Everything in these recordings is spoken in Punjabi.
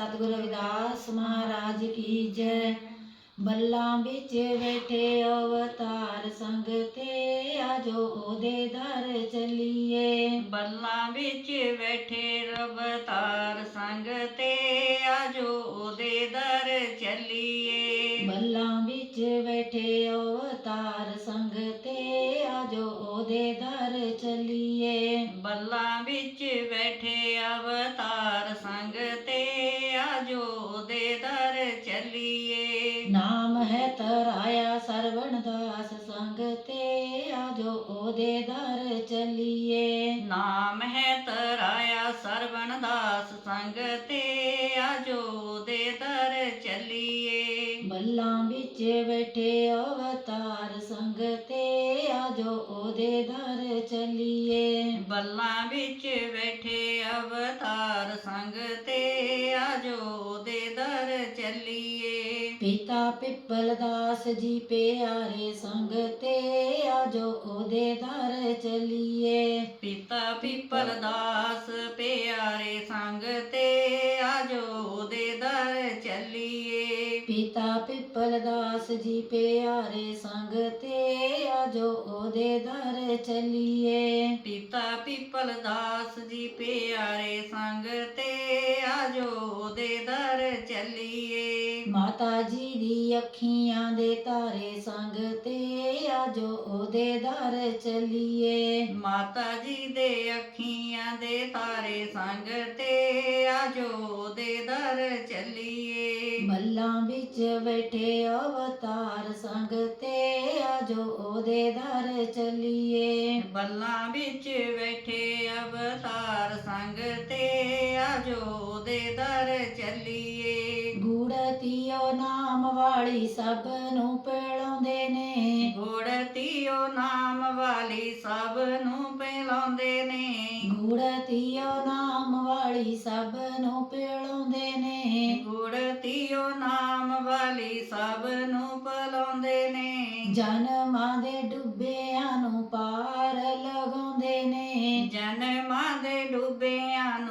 ਸਤਿਗੁਰੂ ਰਵਿਦਾਸ ਮਹਾਰਾਜ ਕੀ ਜੈ ਬੱਲਾਂ ਵਿੱਚ ਬੈਠੇ ਅਵਤਾਰ ਸੰਗ ਤੇ ਆਜੋ ਉਹਦੇ ਦਰ ਚੱਲੀਏ ਬੱਲਾਂ ਵਿੱਚ ਬੈਠੇ ਰਬਤਾਰ ਸੰਗ ਤੇ ਆਜੋ ਉਹਦੇ ਦਰ ਚੱਲੀਏ ਬੱਲਾਂ ਵਿੱਚ ਬੈਠੇ ਅਵਤਾਰ ਸੰਗ ਤੇ ਆਜੋ ਉਹਦੇ ਦਰ ਚੱਲੀਏ ਬੱਲਾਂ ਵਿੱਚ ਬੈਠੇ ਨਾਮ ਹੈ ਤਰਾਇਆ ਸਰਵਣ ਦਾਸ ਸੰਗ ਤੇ ਆਜੋ ਉਹਦੇ ਦਰ ਚੱਲੀਏ। ਨਾਮ ਹੈ ਤਰਾਇਆ ਸਰਵਣ ਦਾਸ ਸੰਗ ਤੇ ਆਜੋ ਉਹਦੇ ਦਰ ਚੱਲੀਏ। ਬੱਲਾਂ ਵਿੱਚ ਬੈਠੇ ਅਵਤਾਰ ਸੰਗ ਤੇ ਆਜੋ ਉਹਦੇ ਦਰ ਚੱਲੀਏ। ਬੱਲਾਂ ਵਿੱਚ ਬੈਠੇ ਅਵਤਾਰ ਸੰਗ ਤੇ ਪਿੱਪਲ ਦਾਸ ਜੀ ਪਿਆਰੇ ਸੰਗ ਤੇ ਆਜੋ ਉਹਦੇ ਦਰ ਚੱਲੀਏ। ਪਿਤਾ ਪਿੱਪਲ ਦਾਸ ਪਿਆਰੇ ਸੰਗ ਤੇ ਆਜੋ ਉਹਦੇ ਦਰ ਚੱਲੀਏ। ਪਿਤਾ ਪਿੱਪਲ ਦਾਸ ਜੀ ਪਿਆਰੇ ਸੰਗ ਤੇ ਆਜੋ ਉਹਦੇ ਦਰ ਚੱਲੀਏ। ਪਿਤਾ ਪਿੱਪਲ ਦਾਸ ਜੀ ਪਿਆਰੇ ਸੰਗ ਤੇ ਮਾਤਾ ਜੀ ਦੀ ਅੱਖੀਆਂ ਦੇ ਤਾਰੇ ਸੰਗ ਤੇ ਆਜੋ ਉਹਦੇ ਦਰ ਚੱਲੀਏ। ਮਾਤਾ ਜੀ ਦੇ ਅੱਖੀਆਂ ਦੇ ਤਾਰੇ ਸੰਗ ਤੇ ਆਜੋ ਉਹਦੇ ਦਰ ਚੱਲੀਏ। ਬੱਲਾਂ ਵਿੱਚ ਬੈਠੇ ਅਵਤਾਰ ਸੰਗ ਤੇ ਆਜੋ ਉਹਦੇ ਦਰ ਚੱਲੀਏ। ਬੱਲਾਂ ਵਿੱਚ ਬੈਠੇ ਅਵਤਾਰ ਸੰਗ ਤੇ ਆਜੋ ਉਹਦੇ ਦਰ ਚੱਲੀਏ। ਗੂੜਤੀਓ ਨਾਮ ਵਾਲੀ ਸਭ ਨੂੰ ਪਿਲਾਉਂਦੇ ਨੇ। ਗੁੜਤੀਓ ਨਾਮ ਵਾਲੀ ਸਭ ਨੂੰ ਪਿਲਾਉਂਦੇ ਨੇ। ਗੂੜਤੀਓ ਨਾਮ ਵਾਲੀ ਸਭ ਨੂੰ ਪਿਲਾਉਂਦੇ ਨੇ। ਗੁੜਤੀਓ ਨਾਮ ਵਾਲੀ ਸਭ ਨੂੰ ਪਿਲਾਉਂਦੇ ਨੇ। ਜਨਮਾਂ ਦੇ ਡੁੱਬਿਆਂ ਨੂੰ ਪਾਰ ਲਗਾਉਂਦੇ ਨੇ। ਜਨਮਾਂ ਦੇ ਡੁੱਬਿਆਂ ਨੇ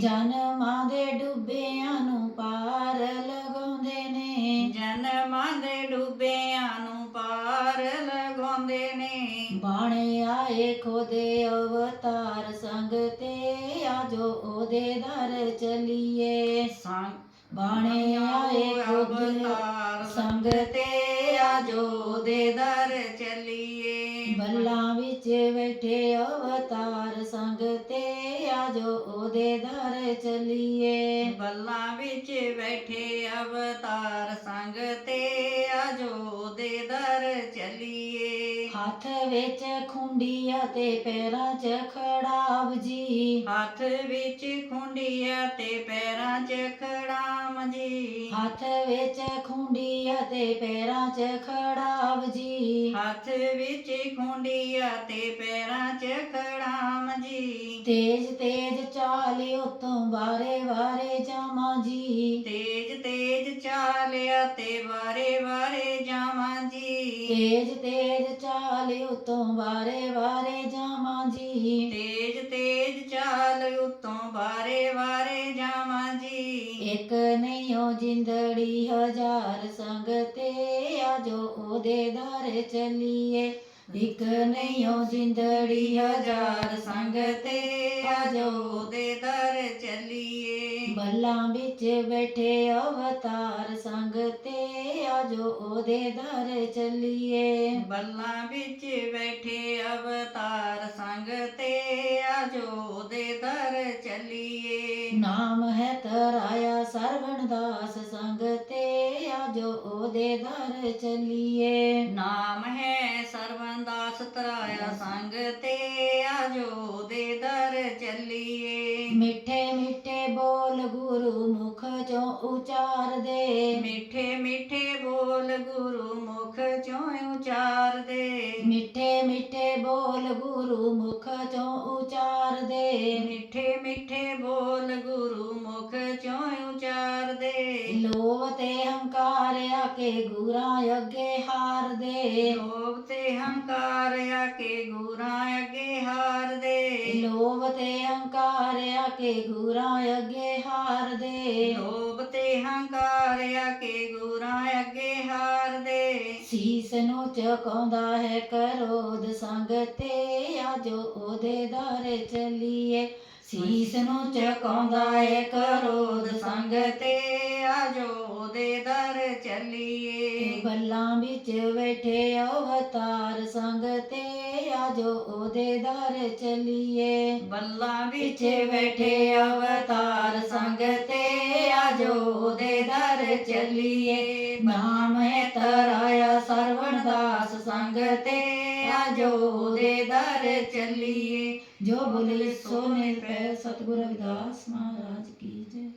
ਜਨਮਾਂ ਦੇ ਡੁੱਬਿਆਂ ਨੂੰ ਪਾਰ ਲਗਾਉਂਦੇ ਨੇ। ਜਨਮਾਂ ਦੇ ਡੁੱਬਿਆਂ ਨੂੰ ਪਾਰ ਲਗਾਉਂਦੇ ਨੇ। ਬਾਣੇ ਆਏ ਖੋਦੇ ਅਵਤਾਰ ਸੰਗ ਤੇ ਆਜੋ ਉਹਦੇ ਦਰ ਚੱਲੀਏ। ਸੰਗ ਬਾਣੇ ਆਏ ਖੋਦੇ ਅਵਤਾਰ ਸੰਗ ਤੇ ਆਜੋ ਦੇ ਦਰ ਚੱਲੀਏ। ਬੱਲਾਂ ਵਿੱਚ ਬੈਠੇ ਅਵਤਾਰ ਸੰਗ ਤੇ ਆਜੋ ਉਹਦੇ ਦਰ ਚੱਲੀਏ। ਬੱਲਾਂ ਵਿੱਚ ਬੈਠੇ ਅਵਤਾਰ ਸੰਗ ਤੇ ਆਜੋ ਦੇ ਦਰ ਚੱਲੀਏ। ਹੱਥ ਵਿੱਚ ਖੁੰਡੀ ਅਤੇ ਪੈਰਾਂ 'ਚ ਖੜਾਵ ਜੀ। ਹੱਥ ਵਿੱਚ ਖੁੰਡੀਆਂ ਤੇ ਪੈਰਾਂ 'ਚ ਖੜਾਮ ਜੀ। ਹੱਥ ਵਿੱਚ ਖੁੰਡੀ ਅਤੇ ਪੈਰਾਂ 'ਚ ਖੜਾਵ ਜੀ। ਹੱਥ ਵਿੱਚ ਖੁੰਡੀਆਂ ਤੇ ਪੈਰਾਂ 'ਚ ਜੀ ਤੇਜ ਤੇਜ ਚਾਲਿਓ ਤੋਂ ਬਾਰੇ ਬਾਰੇ ਜਾਵਾਂ ਜੀ। ਤੇਜ ਤੇਜ ਚਾਲਿਆ ਤੇ ਵਾਰੇ ਵਾਰੇ ਜਾਵਾਂ ਜੀ। ਤੇਜ ਤੇਜ ਚਾਲਿਓ ਤੋਂ ਬਾਰੇ ਬਾਰੇ ਜਾਵਾਂ ਜੀ। ਤੇਜ ਤੇਜ ਚਾਲ ਉਤੋਂ ਵਾਰੇ ਵਾਰੇ ਜਾਵਾਂ ਜੀ। ਇੱਕ ਨਹੀਂਓ ਜਿੰਦੜੀ ਹਜ਼ਾਰ ਸੰਗ ਤੇ ਆਜੋ ਉਹਦੇ ਦਰ ਚੱਲੀਏ। ਇੱਕ ਨਹੀਂਓ ਜਿੰਦੜੀ ਹਜ਼ਾਰ ਸੰਗ ਤੇ ਆਜੋ ਦੇ ਦਰ ਚਲੀਏ। ਬੱਲਾਂ ਵਿੱਚ ਬੈਠੇ ਅਵਤਾਰ ਸੰਗ ਤੇ ਆਜੋ ਉਹਦੇ ਦਰ ਚਲੀਏ। ਬੱਲਾਂ ਵਿੱਚ ਬੈਠੇ ਅਵਤਾਰ ਸੰਗ ਤੇ ਆਜੋ ਦੇ ਦਰ ਚਲੀਏ। ਨਾਮ ਹੈ ਤਰਾਇਆ ਸਰਵਣ ਦਾ ਉਹਦੇ ਦਰ ਚੱਲੀਏ। ਨਾਮ ਹੈ ਸਰਵੰਦਾਸ ਤਰਾਇਆ ਸੰਗ ਤੇ ਆਜੋ ਦੇ ਦਰ ਚੱਲੀਏ। ਮਿੱਠੇ ਮਿੱਠੇ ਬੋਲ ਗੁਰੂ ਮੁਖ ਚੋਂ ਉਚਾਰਦੇ। ਮਿੱਠੇ ਮਿੱਠੇ ਬੋਲ ਗੁਰੂ ਮੁਖ ਚੋਂ ਉਚਾਰਦੇ। ਮਿੱਠੇ ਮਿੱਠੇ ਬੋਲ ਗੁਰੂ ਮੁਖ ਚੋਂ ਉਚਾਰਦੇ। ਮਿੱਠੇ ਮਿੱਠੇ ਕੇ ਗੁਰਾਂ ਅੱਗੇ ਹਾਰਦੇ। ਲੋਭ ਤੇ ਹੰਕਾਰ ਆ ਕੇ ਗੁਰਾਂ ਅੱਗੇ ਹਾਰਦੇ। ਲੋਭ ਤੇ ਹੰਕਾਰ ਆ ਕੇ ਕੇ ਗੁਰਾਂ ਅੱਗੇ ਹਾਰ ਦੇ ਲੋਭ ਤੇ ਹੰਕਾਰ ਆ ਕੇ ਗੁਰਾਂ ਅੱਗੇ ਹਾਰ ਦੇ ਸੀਸ ਨੂੰ ਝੁਕਾਉਂਦਾ ਹੈ ਕਰੋਧ ਸੰਗ ਤੇ ਆਜੋ ਉਹਦੇ ਦਰ ਚੱਲੀਏ ਸੀਸ ਨੂੰ ਝੁਕਾਉਂਦਾ ਹੈ ਕਰੋਧ ਸੰਗ ਤੇ ਆਜੋ ਉਹਦੇ ਦਰ ਚੱਲੀਏ। ਬੱਲਾਂ ਵਿੱਚ ਬੈਠੇ ਅਵਤਾਰ ਸੰਗ ਤੇ ਆਜੋ ਉਹਦੇ ਦਰ ਚੱਲੀਏ। ਬੱਲਾਂ ਵਿੱਚ ਵਿੱਚ ਬੈਠੇ ਅਵਤਾਰ ਸੰਗ ਤੇ ਆਜੋ ਉਹਦੇ ਦਰ ਚੱਲੀਏ। ਨਾਮ ਹੈ ਤਰਾਇਆ ਸਰਵਣ ਦਾਸ ਸੰਗ ਤੇ ਜੋ ਉਹਦੇ ਦਰ ਚੱਲੀਏ ਜੋ ਬੋਲੇ ਸੋ ਨਿਰਭੈ ਸਤਿਗੁਰ ਰਵਿਦਾਸ ਮਹਾਰਾਜ ਕੀ ਜੈ।